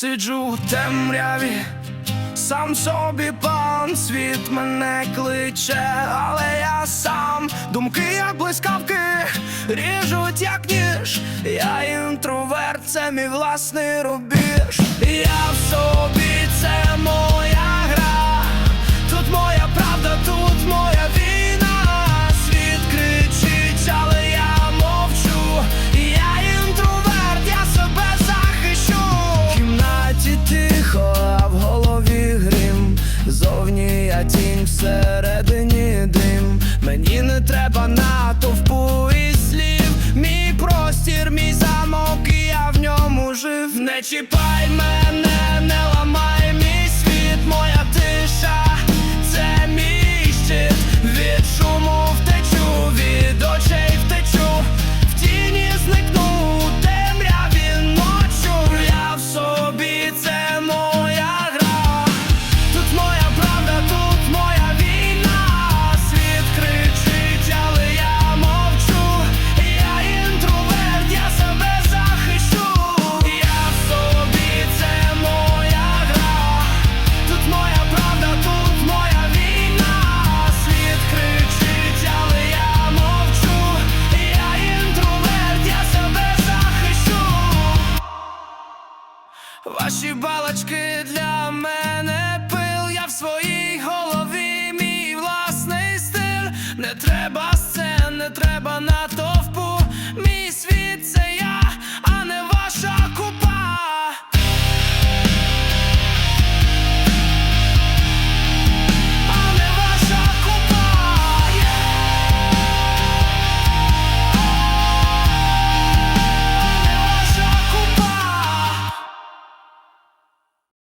Сиджу в темряві, сам собі пан світ мене кличе, але я сам думки, як блискавки, ріжуть, як ніж. Я інтроверт, це мій власний рубіж. темний, а тінь всередині дим. Мені не треба натовпу і слів. Мій простір, мій замок, і я в ньому жив. Не чіпай мене. Ваші балачки для мене пил, я в своїй голові, мій власний стиль, не треба сцен, не треба натовпу.